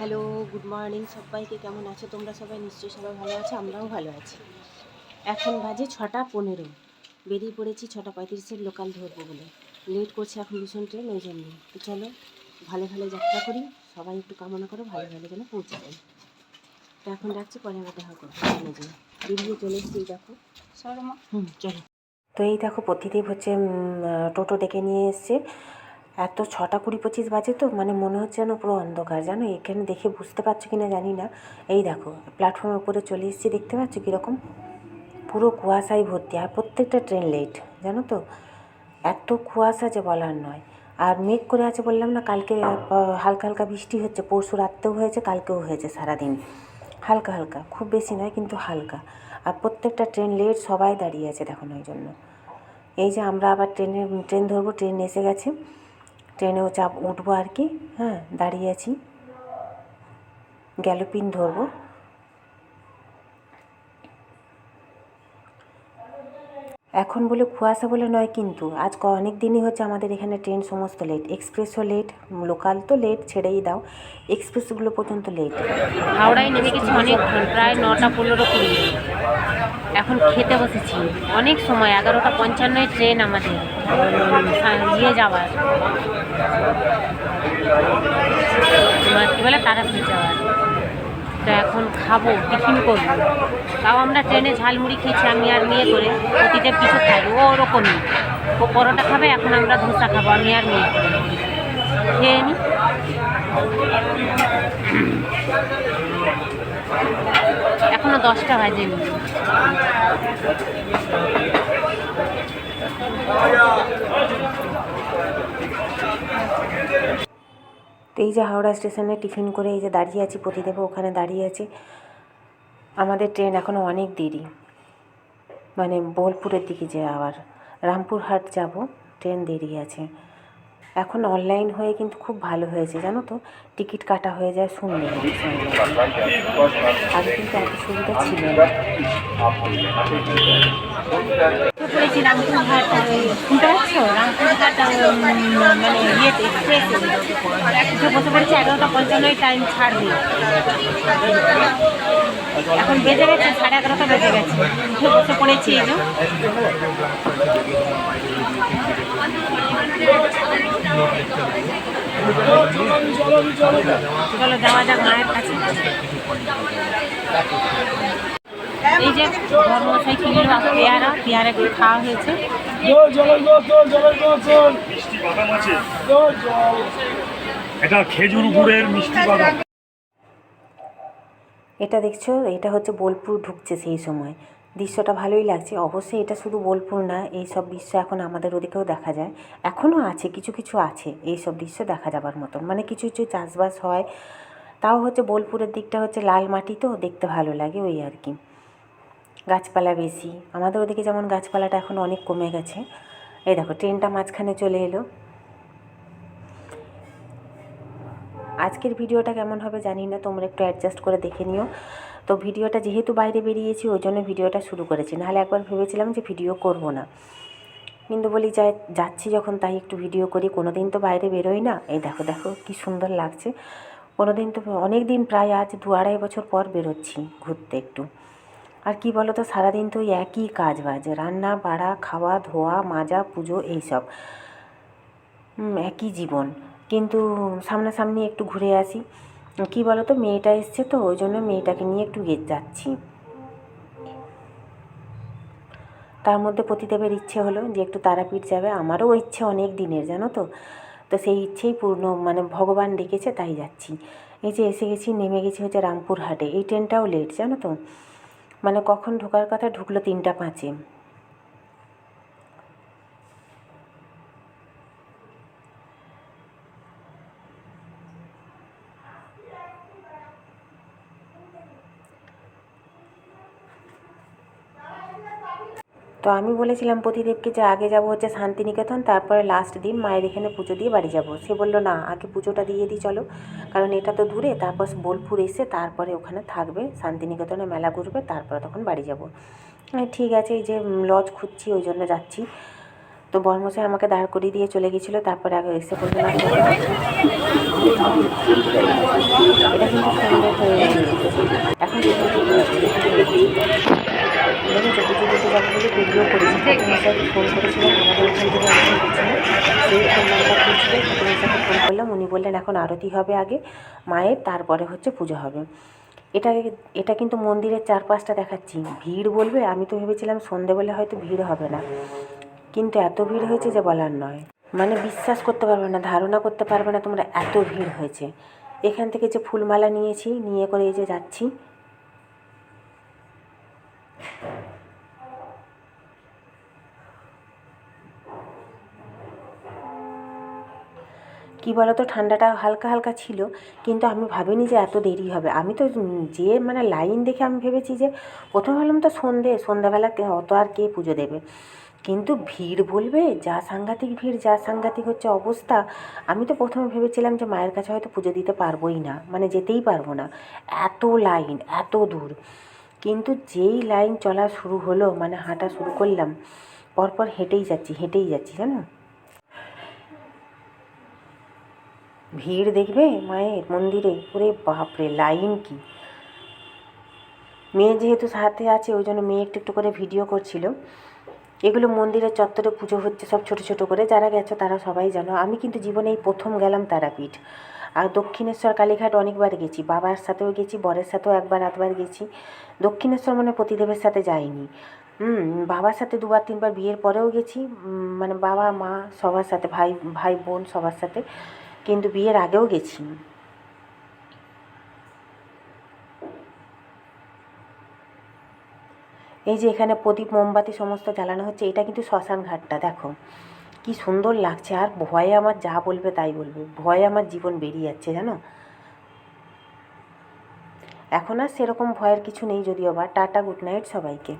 Hello good morning সবাইকে। কেমন আছো তোমরা সবাই? নিশ্চয়ই সবাই ভালো আছো আমরাও ভালো আছি। এখন বাজে ছটা পনেরো। বেরিয়ে পড়েছি ছটা পঁয়ত্রিশের লোকাল ধরবো বলে। লেট করছে এখন ভীষণ ট্রেন ওই জন্য। তো চলো ভালো ভালো যাত্রা করি। সবাই একটু কামনা করো ভালো ভালো যেন পৌঁছে যাই তো এখন রাখছি পরে আবার দেখা করব। চলে যাই। বেরিয়ে চলে এসছি দেখো। হুম চলো। তো এই দেখো প্রতিদেব হচ্ছে টোটো ডেকে নিয়ে এসছে। এত ছটা কুড়ি পঁচিশ বাজে তো মানে মনে হচ্ছে যেন পুরো অন্ধকার। জানো, এখানে দেখে বুঝতে পারছ কি না জানি না। এই দেখো প্ল্যাটফর্মের উপরে চলে এসেছি, দেখতে পাচ্ছ কীরকম? পুরো কুয়াশায় ভর্তি, আর প্রত্যেকটা ট্রেন লেট জানো তো? এত কুয়াশা যে বলার নয়। আর মেঘ করে আছে বললাম না, কালকে হালকা হালকা বৃষ্টি হচ্ছে, পরশু রাত্রেও হয়েছে, কালকেও হয়েছে সারাদিন। হালকা হালকা, খুব বেশি নয়, কিন্তু হালকা। আর প্রত্যেকটা ট্রেন লেট সবাই দাঁড়িয়ে আছে দেখুন ওই জন্য। এই যে আমরা আবার ট্রেনে ট্রেন ধরবো ট্রেন এসে গেছে। ট্রেনেও চাপ উঠবো আর কি হ্যাঁ দাঁড়িয়ে আছি। গ্যালোপিন ধরবো। এখন বলে কুয়াশা বলে নয় কিন্তু, আজ অনেক দিনই হচ্ছে আমাদের এখানে ট্রেন সমস্ত লেট এক্সপ্রেসও লেট লোকাল তো লেট ছেড়েই দাও। এক্সপ্রেসগুলো পর্যন্ত লেট হাওড়ায় নেমে গেছি অনেকক্ষণ, প্রায় নটা পনেরো কুড়ি এখন খেতে বসেছি। অনেক সময়, এগারোটা পঞ্চান্নয় ট্রেন আমাদের ইয়ে যাওয়ার। তোমার কী বলে, তারাপীঠ যাওয়ার। তো এখন খাব, টিফিন করব। তাও আমরা ট্রেনে ঝালমুড়ি খেয়েছি আমি আর মেয়ে করে। অতীতে কিছু খাই, ও ওরকমই ও পরোটা খাবে, এখন আমরা ধোসা খাব, আমি আর মেয়ে। খেয়ে নিই এখনও দশটা বাজেনি এই যে হাওড়া স্টেশনে টিফিন করে এই যে দাঁড়িয়ে আছি, প্রতিদেব ওখানে দাঁড়িয়ে আছি। আমাদের ট্রেন এখনও অনেক দেরি। মানে বোলপুরের দিকে যাওয়ার রামপুরহাট যাব, ট্রেন দেরি আছে। এখন অনলাইন হয়ে কিন্তু খুব ভালো হয়েছে, জানো তো? টিকিট কাটা হয়ে যায় শূন্য। আগে কিন্তু এত সুবিধা ছিল এখন বেজে গেছে সাড়ে এগারোটা বেজে গেছে। পড়েছি এই যে। চলো যাওয়া যাক মায়ের কাছে। এই যে ধর্মশাই কিনল পেয়ারা পেয়ারা একটু খাওয়া হয়েছে। এটা খেজুর গুড়ের মিষ্টি বাদাম। এটা দেখছ এটা হচ্ছে বোলপুর ঢুকছে সেই সময়। দৃশ্যটা ভালোই লাগছে। অবশ্যই এটা শুধু বোলপুর না এই সব দৃশ্য এখন আমাদের ওদিকেও দেখা যায়। এখনও আছে, কিছু কিছু আছে এই সব দৃশ্য দেখা যাবার মতন। মানে কিছু কিছু চাষবাস হয়, তাও হচ্ছে বোলপুরের দিকটা হচ্ছে লাল মাটি তো, দেখতে ভালো লাগে ওই আর কি। গাছপালা বেশি, আমাদের ওদিকে যেমন গাছপালাটা এখন অনেক কমে গেছে। এই দেখো, ট্রেনটা মাঝখানে চলে এলো। আজকের ভিডিওটা কেমন হবে জানি না, তোমরা একটু অ্যাডজাস্ট করে দেখে নিও। তো ভিডিওটা যেহেতু বাইরে বেরিয়েছি, ওই জন্য ভিডিওটা শুরু করেছি। নাহলে একবার ভেবেছিলাম যে ভিডিও করব না। কিন্তু বলি, যাই, যাচ্ছি যখন, তাই একটু ভিডিও করি। কোনো দিন তো বাইরে বেরোই না। এই দেখো দেখো কি সুন্দর লাগছে। কোনো দিন তো অনেক দিন প্রায় আজ দু আড়াই বছর পর বেরোচ্ছি ঘুরতে একটু। আর কি বলো তো সারাদিন তো একই কাজ বাজ। রান্না, বাড়া, খাওয়া, ধোয়া, মাজা, পুজো এইসব একই জীবন। কিন্তু সামনাসামনি একটু ঘুরে আসি। কি বলো তো মেয়েটা এসছে তো, ওই জন্য মেয়েটাকে নিয়ে একটু গে যাচ্ছি। তার মধ্যে প্রতিদেবের ইচ্ছে হলো যে একটু তারাপীঠ যাবে। আমারও ইচ্ছে অনেক দিনের, জানো তো? তো সেই ইচ্ছেই পূর্ণ মানে ভগবান ডেকেছে, তাই যাচ্ছি। এই যে এসে গেছি, নেমে গেছি হচ্ছে রামপুরহাটে। এই ট্রেনটাও লেট জানো তো? মানে কখন ঢোকার কথা, ঢুকলো তিনটা পাঁচে। তো আমি বলেছিলাম প্রতিদেবকে যে আগে যাব হচ্ছে শান্তিনিকেতন, তারপরে লাস্ট দিন মায়ের এখানে পুজো দিয়ে বাড়ি যাব। সে বলল, না, আগে পুজোটা দিয়ে দিই, চলো। কারণ এটা তো দূরে, তারপর বোলপুর এসে তারপরে ওখানে থাকবে, শান্তিনিকেতনে মেলা ঘুরবে, তারপরে তখন বাড়ি যাব। ঠিক আছে, এই যে লজ খুঁজছি, ওই জন্য যাচ্ছি। তো বর্মশাই আমাকে দাঁড় করিয়ে দিয়ে চলে গেছিল, তারপরে আগে এসে বলল ফোন ফোন করলাম উনি বললেন এখন আরতি হবে আগে মায়ের তারপরে হচ্ছে পুজো হবে এটা এটা কিন্তু মন্দিরের চারপাশটা দেখাচ্ছি। ভিড় বলবে, আমি তো ভেবেছিলাম সন্ধেবেলা হয়তো ভিড় হবে না। কিন্তু এত ভিড় হয়েছে যে বলার নয়। মানে বিশ্বাস করতে পারবে না, ধারণা করতে পারবে না তোমরা এত ভিড় হয়েছে। এখান থেকে যে ফুলমালা নিয়েছি, নিয়ে করে এই যে যাচ্ছি। কী বলো তো ঠান্ডাটা হালকা হালকা ছিল, কিন্তু আমি ভাবিনি যে এত দেরি হবে। আমি তো যে মানে লাইন দেখে আমি ভেবেছি যে, প্রথমে ভাবলাম তো সন্ধে সন্ধ্যাবেলা অত আর কে পুজো দেবে? কিন্তু ভিড় বলবে, যা সাংঘাতিক ভিড়, যা সাংঘাতিক হচ্ছে অবস্থা। আমি তো প্রথমে ভেবেছিলাম যে মায়ের কাছে হয়তো পুজো দিতে পারবোই না মানে যেতেই পারব না। এত লাইন, এত দূর। কিন্তু যেই লাইন চলা শুরু হলো মানে হাঁটা শুরু করলাম, পরপর হেঁটেই যাচ্ছি হেঁটেই যাচ্ছি, জানো? ভিড় দেখবে মায়ের মন্দিরে, ওরে বাপরে, লাইন কি? মেয়ে যেহেতু সাথে আছে, ওই জন্য মেয়ে একটু একটু করে ভিডিও করছিল। এগুলো মন্দিরের চত্বরে পুজো হচ্ছে, সব ছোট ছোট করে যারা গেছো তারা সবাই জানো। আমি কিন্তু জীবনে এই প্রথম গেলাম তারাপীঠ। আর দক্ষিণেশ্বর, কালীঘাট অনেকবার গেছি। বাবার সাথেও গেছি, বরের সাথেও একবার, আধবার গেছি। দক্ষিণেশ্বর মানে পতিদেবের সাথে যাইনি। হুম, বাবার সাথে দুবার, তিনবার বিয়ের পরেও গেছি। মানে বাবা, মা সবার সাথে, ভাই ভাই বোন সবার সাথে। কিন্তু বিয়ের আগেও গেছি। এই যে এখানে প্রদীপ, মোমবাতি সমস্ত জ্বালানো হচ্ছে, এটা কিন্তু শ্মশান ঘাটটা, দেখো। কি সুন্দর লাগছে, আর ভয়ে আমার যা বলবে তাই বলবে, ভয়ে আমার জীবন বেরিয়ে যাচ্ছে, জানো? এখন আর সেরকম ভয়ের কিছু নেই যদিও বা। টাটা, গুড নাইট সবাইকে।